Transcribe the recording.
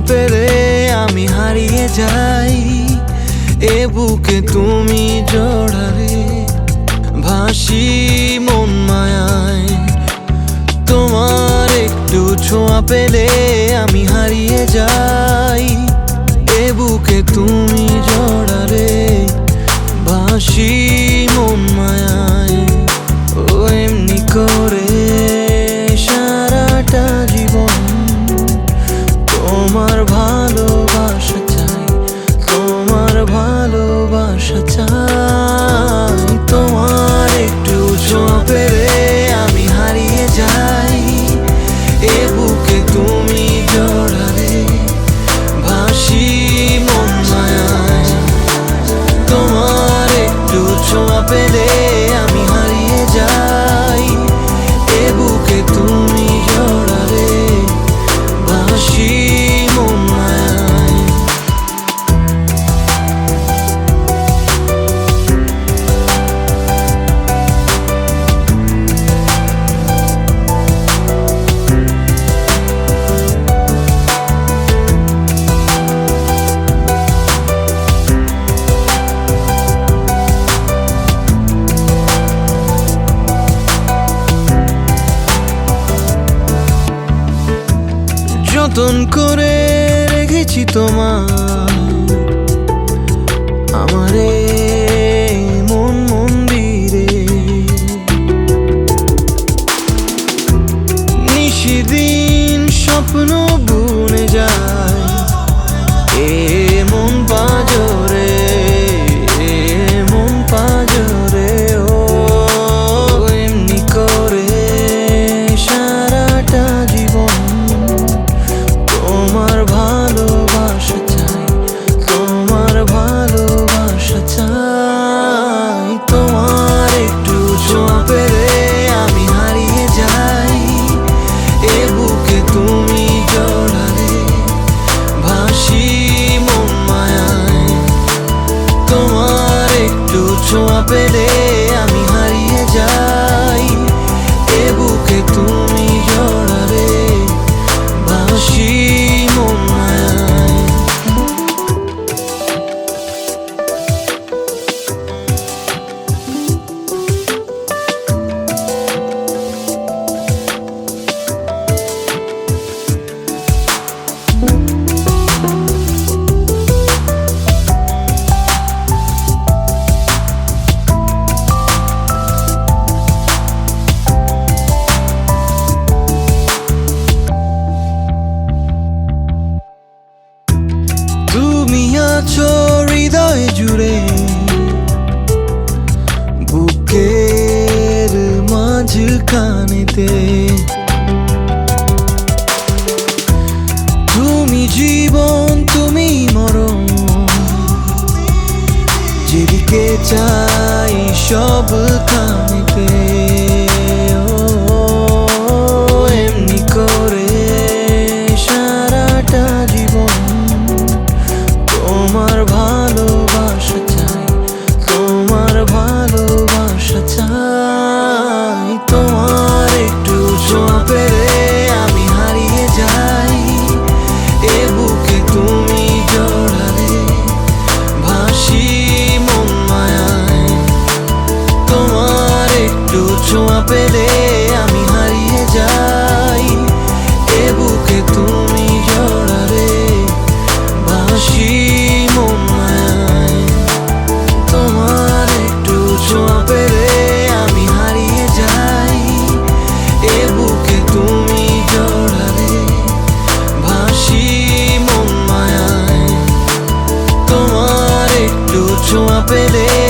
পেরে আমি হারিয়ে যাই। এ বুকে তুমি জড়ালে ভাসি মন মায়ায়। তোমার একটু ছোঁয়া পেলে আমি হারিয়ে যাই। মতন করে রেখেছি তোমার। আমারে মন মন্দিরে। নিশিদিন স্বপ্ন বুনে যায়। এ Sont appelés. আছো হৃদয় জুড়ে। বুকের মাঝখানেতে। তুমি জীবন তুমি মরণ। যেদিকে চাই সব খানিতে tu tu appelé